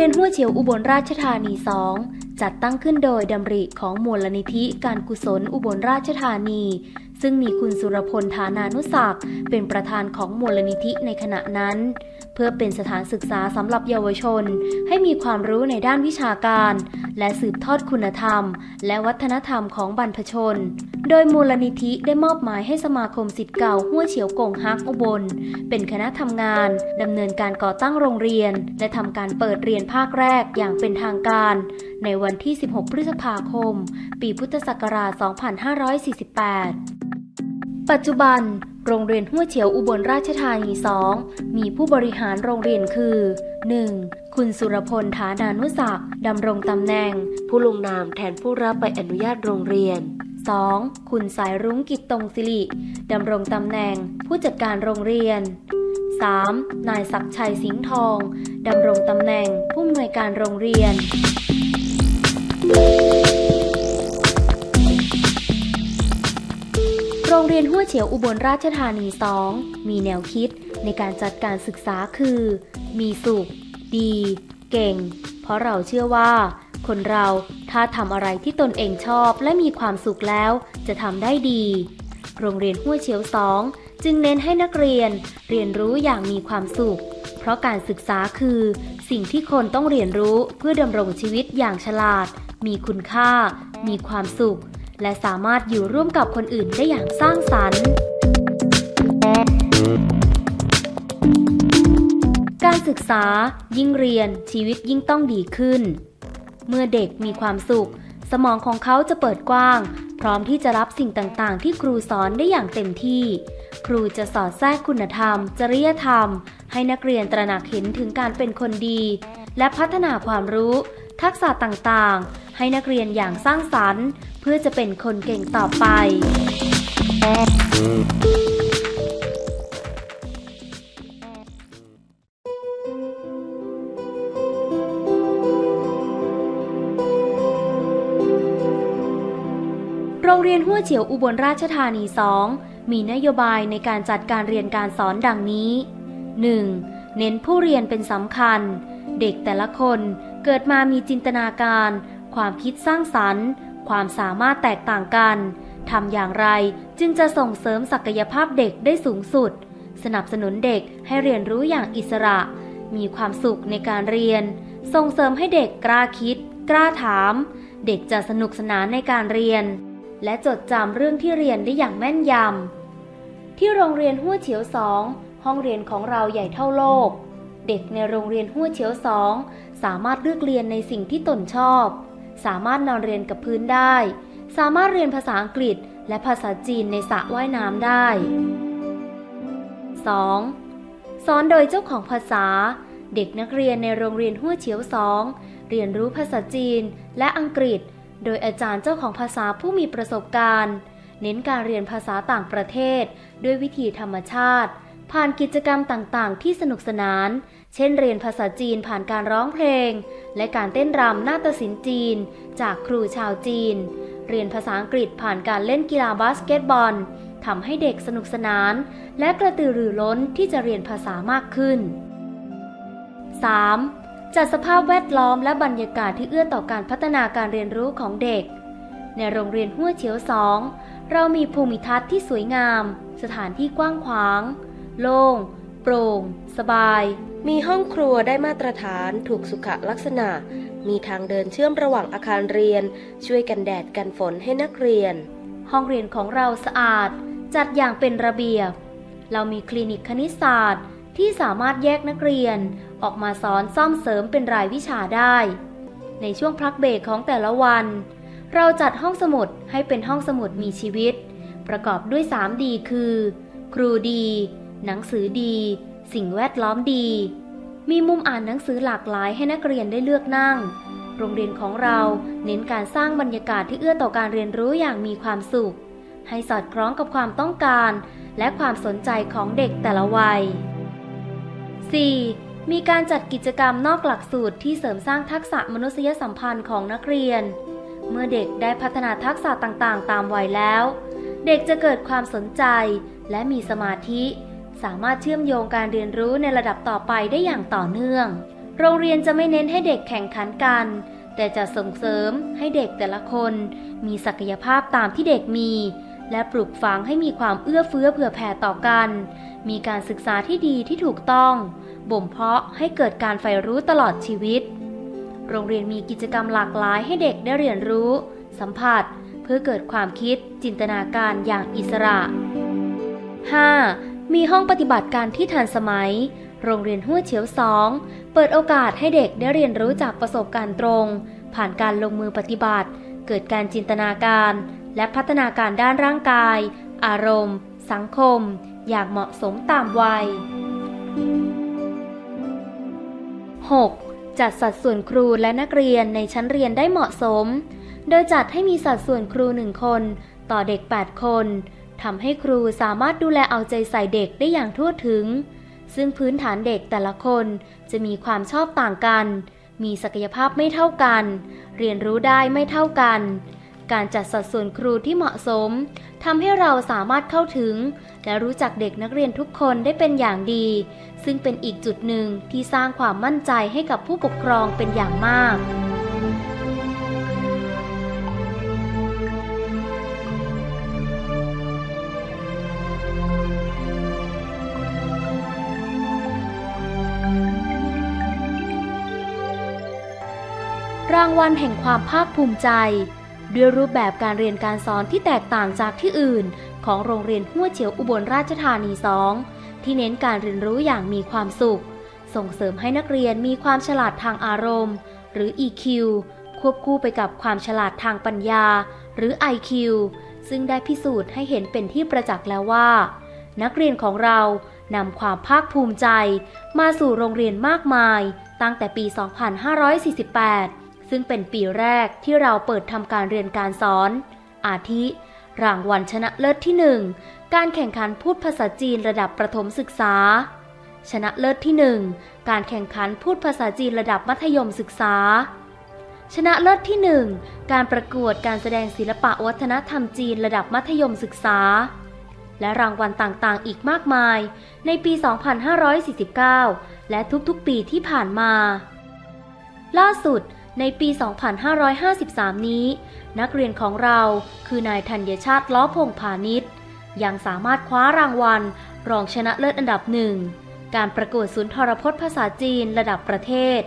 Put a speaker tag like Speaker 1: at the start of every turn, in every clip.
Speaker 1: เรียนห้วยเฉียวอุบลราชธานี 2 จัดตั้งขึ้นโดยดำริของมูลนิธิการกุศลอุบลราชธานี ซึ่งมีคุณสุรพลฐานานุศักดิ์เป็นประธานของมูลนิธิในขณะนั้น เพื่อเป็นสถานศึกษาสำหรับเยาวชน ให้มีความรู้ในด้านวิชาการ และสืบทอดคุณธรรม และวัฒนธรรมของบรรพชน โดยมูลนิธิได้มอบหมายให้สมาคมสิทธิ์เก่าห้วยเฉียวกงฮักอุบล เป็นคณะทำงานดำเนินการก่อตั้งโรงเรียน และทำการเปิดเรียนภาคแรกอย่างเป็นทางการ ในวันที่ 16 พฤษภาคม ปีพุทธศักราช 2548 ปัจจุบัน โรงเรียนห้วยเฉียวอุบลราชธานี 2 มีผู้บริหารโรงเรียนคือ 1. คุณสุรพลฐานานุศักดิ์ดำรงตำแหน่ง
Speaker 2: ผู้ลงนามแทนผู้รับใบอนุญาตโรงเรียน
Speaker 1: 2. คุณสายรุ้งกิจตรงสิริดำรงตำแหน่ง ผู้จัดการโรงเรียน 3. นายศักชัยสิงห์ทองดำรงตำแหน่งผู้อำนวยการโรงเรียน รงเรียนห้วยเฉียวอุบลราชธานี 2 มีแนวคิดในการจัดการศึกษาคือ มีสุข ดี เก่ง เพราะเราเชื่อว่า คนเราถ้าทำอะไรที่ตนเองชอบและมีความสุขแล้วจะทำได้ดี โรงเรียนห้วยเฉียว 2 จึงเน้นให้นักเรียน เรียนรู้อย่างมีความสุข เพราะการศึกษาคือ สิ่งที่คนต้องเรียนรู้เพื่อดำรงชีวิตอย่างฉลาด มีคุณค่า มีความสุข และสามารถอยู่ร่วมกับคนอื่นได้อย่างสร้างสรรค์ การศึกษา ยิ่งเรียนชีวิตยิ่งต้องดีขึ้น เมื่อเด็กมีความสุข สมองของเขาจะเปิดกว้าง พร้อมที่จะรับสิ่งต่างๆ ที่ครูสอนได้อย่างเต็มที่ ครูจะสอดแทรกคุณธรรม จริยธรรม ให้นักเรียนตระหนักเห็นถึงการเป็นคนดี และพัฒนาความรู้ ทักษะต่างๆ ให้นักเรียนอย่างสร้างสรรค์ เพื่อจะเป็นคนเก่งต่อไป โรงเรียนห้วเฉียวอุบลราชธานี 2 มีนโยบายในการจัดการเรียนการสอนดังนี้ 1. เน้นผู้เรียนเป็นสำคัญ เด็กแต่ละคนเกิดมามีจินตนาการ ความคิดสร้างสรรค์ ความสามารถแตกต่างกันทำอย่างไรจึงจะส่งเสริมศักยภาพเด็กได้สูงสุด สนับสนุนเด็กให้เรียนรู้อย่างอิสระ มีความสุขในการเรียน ส่งเสริมให้เด็กกล้าคิด กล้าถาม เด็กจะสนุกสนานในการเรียน และจดจำเรื่องที่เรียนได้อย่างแม่นยำที่โรงเรียนหัวเฉียวสองห้องเรียนของเราใหญ่เท่าโลก เด็กในโรงเรียนหัวเฉียวสองสามารถเลือกเรียนในสิ่งที่ตนชอบ สามารถนอนเรียนกับพื้นได้ สามารถเรียนภาษาอังกฤษ และภาษาจีนในสระว่ายน้ำได้ 2. สอนโดยเจ้าของภาษา เด็กนักเรียนในโรงเรียนหัวเฉียวสองเรียนรู้ภาษาจีนและอังกฤษ โดยอาจารย์เจ้าของภาษาผู้มีประสบการณ์ เน้นการเรียนภาษาต่างประเทศ ด้วยวิธีธรรมชาติ ผ่านกิจกรรมต่างๆ ที่สนุกสนาน เช่นเรียนภาษาจีนผ่านการร้องเพลง และการเต้นรำนาฏศิลป์จีน จากครูชาวจีน เรียนภาษาอังกฤษผ่านการเล่นกีฬาบาสเกตบอลทำให้เด็กสนุกสนาน และกระตือรือร้นที่จะเรียนภาษามากขึ้น 3. จัดสภาพแวดล้อมและบรรยากาศที่เอื้อต่อการพัฒนาการเรียนรู้ของเด็ก ในโรงเรียนห้วยเฉียวสองเรามีภูมิทัศน์ที่สวยงาม สถานที่กว้างขวาง โล่ง โปร่ง สบาย
Speaker 2: มีห้องครัวได้มาตรฐานถูกสุขลักษณะ มีทางเดินเชื่อมระหว่างอาคารเรียน ช่วยกันแดดกันฝนให้นักเรียน
Speaker 1: ห้องเรียนของเราสะอาด จัดอย่างเป็นระเบียบ เรามีคลินิกคณิตศาสตร์ที่สามารถแยกนักเรียน ออกมาสอนซ่อมเสริมเป็นรายวิชาได้ ในช่วงพักเบรกของแต่ละวัน เราจัดห้องสมุดให้เป็นห้องสมุดมีชีวิต ประกอบด้วย 3 ดีคือ ครูดี หนังสือดี สิ่งแวดล้อมดี มีมุมอ่านหนังสือหลากหลายให้นักเรียนได้เลือกนั่ง โรงเรียนของเราเน้นการสร้างบรรยากาศที่เอื้อต่อการเรียนรู้อย่างมีความสุข ให้สอดคล้องกับความต้องการ และความสนใจของเด็กแต่ละวัย 4. มีการจัดกิจกรรมนอกหลักสูตรที่เสริมสร้างทักษะมนุษยสัมพันธ์ของนักเรียน เมื่อเด็กได้พัฒนาทักษะต่างๆ ตามวัยแล้ว เด็กจะเกิดความสนใจ และมีสมาธิ สามารถเชื่อมโยงการเรียนรู้ในระดับต่อไปได้อย่างต่อเนื่อง โรงเรียนจะไม่เน้นให้เด็กแข่งขันกัน แต่จะส่งเสริมให้เด็กแต่ละคน มีศักยภาพตามที่เด็กมี และปลูกฝังให้มีความเอื้อเฟื้อเผื่อแผ่ต่อกัน มีการศึกษาที่ดีที่ถูกต้อง บ่มเพาะให้เกิดการใฝ่รู้ตลอดชีวิต โรงเรียนมีกิจกรรมหลากหลายให้เด็กได้เรียนรู้ สัมผัส เพื่อเกิดความคิดจินตนาการอย่างอิสระ 5. มีห้องปฏิบัติการที่ทันสมัย โรงเรียนห้วยเฉียวสองเปิดโอกาสให้เด็กได้เรียนรู้จากประสบการณ์ตรง ผ่านการลงมือปฏิบัติ เกิดการจินตนาการ และพัฒนาการด้านร่างกาย อารมณ์ สังคม อย่างเหมาะสมตามวัย 6. จัดสัดส่วนครูและนักเรียนในชั้นเรียนได้เหมาะสม โดยจัดให้มีสัดส่วนครูหนึ่งคน ต่อเด็ก 8 คน ทำให้ครูสามารถดูแลเอาใจใส่เด็กได้อย่างทั่วถึง ซึ่งพื้นฐานเด็กแต่ละคนจะมีความชอบต่างกัน มีศักยภาพไม่เท่ากัน เรียนรู้ได้ไม่เท่ากัน การจัดสัดส่วนครูที่เหมาะสมทำให้เราสามารถเข้าถึง และรู้จักเด็กนักเรียนทุกคนได้เป็นอย่างดี ซึ่งเป็นอีกจุดหนึ่งที่สร้างความมั่นใจให้กับผู้ปกครองเป็นอย่างมาก รางวัลแห่งความภาคภูมิใจ ด้วยรูปแบบการเรียนการสอนที่แตกต่างจากที่อื่น ของโรงเรียนหัวเฉียวอุบลราชธานีสองที่เน้นการเรียนรู้อย่างมีความสุข ส่งเสริมให้นักเรียนมีความฉลาดทางอารมณ์ หรือ EQ ควบคู่ไปกับความฉลาดทางปัญญา หรือ IQ ซึ่งได้พิสูจน์ให้เห็นเป็นที่ประจักษ์แล้วว่า นักเรียนของเรานำความภาคภูมิใจ มาสู่โรงเรียนมากมาย ตั้งแต่ปี 2548 ซึ่งเป็นปีแรกที่เราเปิดทำการเรียนการสอน อาทิ รางวัลชนะเลิศที่ 1 การแข่งขันพูดภาษาจีนระดับประถมศึกษา ชนะเลิศที่ 1 การแข่งขันพูดภาษาจีนระดับมัธยมศึกษา ชนะเลิศที่ 1 การประกวดการแสดงศิลปะวัฒนธรรมจีนระดับมัธยมศึกษา และรางวัลต่างๆ อีกมากมาย ในปี 2549 และทุกๆปีที่ผ่านมา ล่าสุด ในปี 2553 นี้ นักเรียนของเราคือนายธัญชาติล้อพงพาณิชย์ยังสามารถคว้ารางวัล รองชนะเลิศอันดับหนึ่ง การประกวดศูนย์ทรพจน์ภาษาจีนระดับประเทศ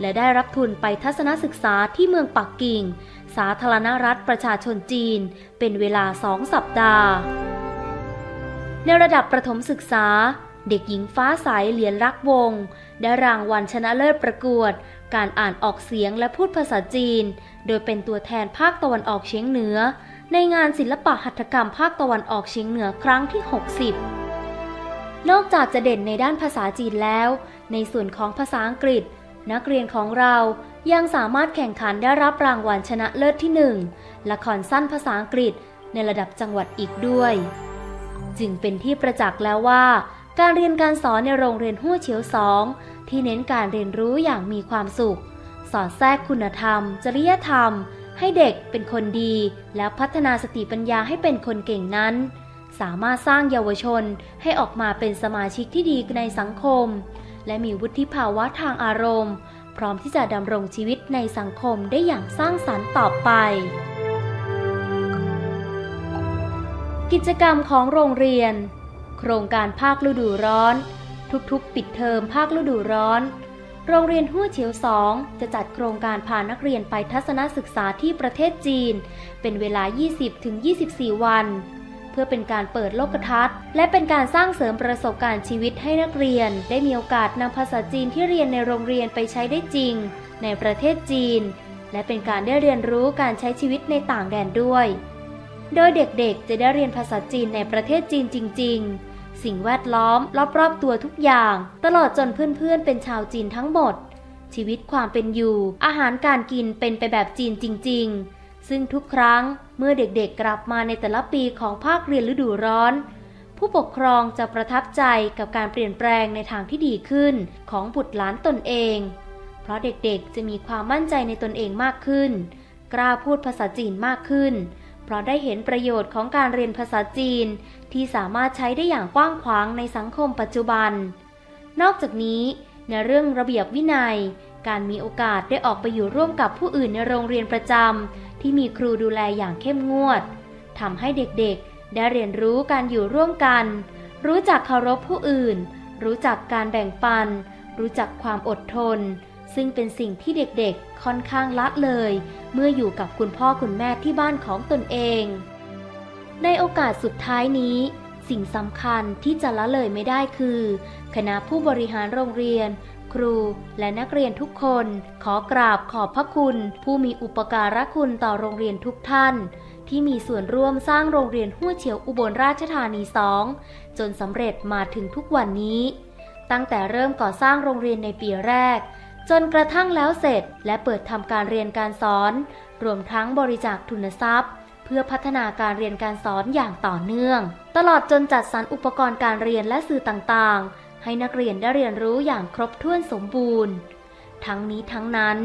Speaker 1: และได้รับทุนไปทัศนศึกษาที่เมืองปักกิ่ง สาธารณรัฐประชาชนจีน เป็นเวลาสองสัปดาห์ ในระดับประถมศึกษา เด็กหญิงฟ้าใสเหรียญรักวง ได้รางวัลชนะเลิศประกวด การอ่านออกเสียงและพูดภาษาจีน โดยเป็นตัวแทนภาคตะวันออกเฉียงเหนือ ในงานศิลปะหัตถกรรมภาคตะวันออกเฉียงเหนือครั้งที่ 60 นอกจากจะเด่นในด้านภาษาจีนแล้ว ในส่วนของภาษาอังกฤษ นักเรียนของเรายังสามารถแข่งขันได้รับรางวัลชนะเลิศที่ 1 ละครสั้นภาษาอังกฤษในระดับจังหวัดอีกด้วย จึงเป็นที่ประจักษ์แล้วว่า การเรียนการสอนในโรงเรียนหัวเฉียวสองที่เน้นการเรียนรู้อย่างมีความสุข สอดแทรกคุณธรรม จริยธรรม ให้เด็กเป็นคนดี แล้วพัฒนาสติปัญญาให้เป็นคนเก่งนั้น สามารถสร้างเยาวชนให้ออกมาเป็นสมาชิกที่ดีในสังคม และมีวุฒิภาวะทางอารมณ์ พร้อมที่จะดำรงชีวิตในสังคมได้อย่างสร้างสรรค์ต่อไปกิจกรรมของโรงเรียน โครงการภาคฤดูร้อน ทุกๆ ปิดเทอมภาคฤดูร้อน โรงเรียนหัวเฉียวสองจะจัดโครงการพานักเรียนไปทัศนศึกษาที่ประเทศจีน เป็นเวลา 20-24 วัน เพื่อเป็นการเปิดโลกทัศน์ และเป็นการสร้างเสริมประสบการณ์ชีวิตให้นักเรียน ได้มีโอกาสนำภาษาจีนที่เรียนในโรงเรียนไปใช้ได้จริง ในประเทศจีน และเป็นการได้เรียนรู้การใช้ชีวิตในต่างแดนด้วยโดยเด็กๆ จะได้เรียนภาษาจีนในประเทศจีนจริง ๆ สิ่งแวดล้อมรอบๆตัวทุกอย่าง ตลอดจนเพื่อนๆ เป็นชาวจีนทั้งหมด ชีวิตความเป็นอยู่ อาหารการกินเป็นไปแบบจีนจริง ๆ ซึ่งทุกครั้งเมื่อเด็กๆกลับมาในแต่ละปีของภาคเรียนฤดูร้อน ผู้ปกครองจะประทับใจกับการเปลี่ยนแปลงในทางที่ดีขึ้นของบุตรหลานตนเอง เพราะเด็กๆจะมีความมั่นใจในตนเองมากขึ้น กล้าพูดภาษาจีนมากขึ้น เพราะได้เห็นประโยชน์ของการเรียนภาษาจีน ที่สามารถใช้ได้อย่างกว้างขวางในสังคมปัจจุบัน นอกจากนี้ ในเรื่องระเบียบวินัย การมีโอกาสได้ออกไปอยู่ร่วมกับผู้อื่นในโรงเรียนประจำที่มีครูดูแลอย่างเข้มงวดทำให้เด็กๆ ได้เรียนรู้การอยู่ร่วมกัน รู้จักเคารพผู้อื่น รู้จักการแบ่งปัน รู้จักความอดทน ซึ่งเป็นสิ่งที่เด็กๆ ค่อนข้างละเลย เมื่ออยู่กับคุณพ่อคุณแม่ที่บ้านของตนเอง ในโอกาสสุดท้ายนี้ สิ่งสำคัญที่จะละเลยไม่ได้คือ คณะผู้บริหารโรงเรียน ครูและนักเรียนทุกคน ขอกราบขอบพระคุณ ผู้มีอุปการะคุณต่อโรงเรียนทุกท่านที่มีส่วนร่วมสร้างโรงเรียนหัวเฉียวอุบลราชธานีสองจนสำเร็จมาถึงทุกวันนี้ ตั้งแต่เริ่มก่อสร้างโรงเรียนในปีแรก จนกระทั่งแล้วเสร็จและเปิดทำการเรียนการสอน รวมทั้งบริจาคทุนทรัพย์ เพื่อพัฒนาการเรียนการสอนอย่างต่อเนื่อง ตลอดจนจัดสรรอุปกรณ์การเรียนและสื่อต่างๆ ให้นักเรียนได้เรียนรู้อย่างครบถ้วนสมบูรณ์ ทั้งนี้ทั้งนั้น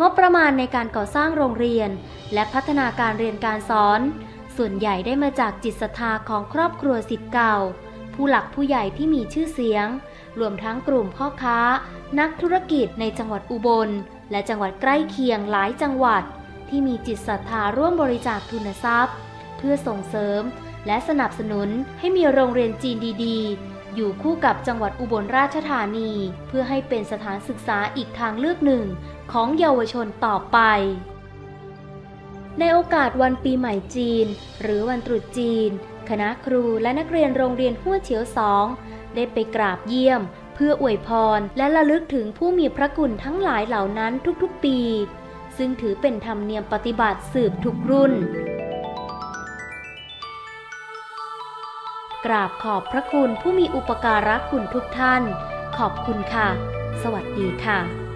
Speaker 1: งบประมาณในการก่อสร้างโรงเรียน และพัฒนาการเรียนการสอน ส่วนใหญ่ได้มาจากจิตศรัทธาของครอบครัวสิทธิ์เก่า ผู้หลักผู้ใหญ่ที่มีชื่อเสียง รวมทั้งกลุ่มพ่อค้า นักธุรกิจในจังหวัดอุบล และจังหวัดใกล้เคียงหลายจังหวัด ที่มีจิตศรัทธาร่วมบริจาคทุนทรัพย์ เพื่อส่งเสริม และสนับสนุนให้มีโรงเรียนจีนดีๆ อยู่คู่กับจังหวัดอุบลราชธานี เพื่อให้เป็นสถานศึกษาอีกทางเลือกหนึ่ง ของเยาวชนต่อไปในโอกาสวันปีใหม่จีน หรือวันตรุษจีน คณะครูและนักเรียนโรงเรียนหัวเฉียวสองได้ไปกราบเยี่ยม เพื่ออวยพรและระลึกถึงผู้มีพระคุณทั้งหลายเหล่านั้นทุกๆปี ซึ่งถือเป็นธรรมเนียมปฏิบัติสืบทุกรุ่น กราบขอบพระคุณผู้มีอุปการะคุณทุกท่าน ขอบคุณค่ะ สวัสดีค่ะ